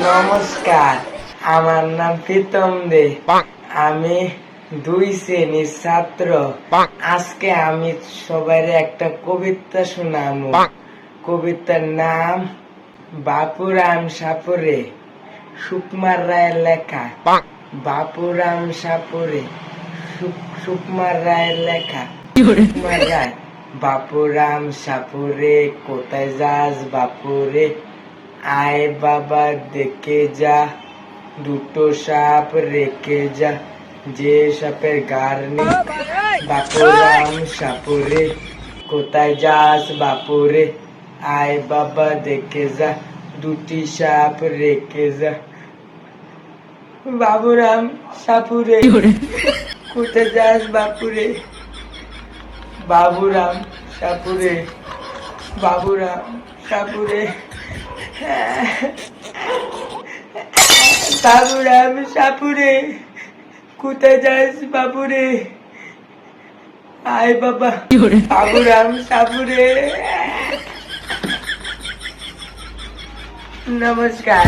নমস্কার। আমার নাম প্রীতম দে। আমি দুই শ্রেণির ছাত্র। আজকে আমি সবাই একটা কবিতা শোনাবো। কবিতার নাম বাপুরাম সাপুরে। সুকুমার রায়ের লেখা। বাপুরাম সাপুরে। সুকুমার রায়ের লেখা। সুকুমার রায় বাপুরাম সাপুরে কোথায় যাস বাপুরে? আয় বাবা দেখে যা। দুটো সাপ রেখে যা। যে সাপের গার নেই বাপুরাম সাপুরে কোথায় যাস বাপুরে? আয় বাবা দেখে যা। দুটি সাপ রেখে যা। বাবুরাম সাপুরে কোথায় যাস বাপুরে? বাবুরাম সাপুরে বাবুরাম সাপুরে। বাবুরাম সাপুরে। কোথায় যাস বাবুরে? আয় বাবা। বাবুরাম সাপুরে। নমস্কার।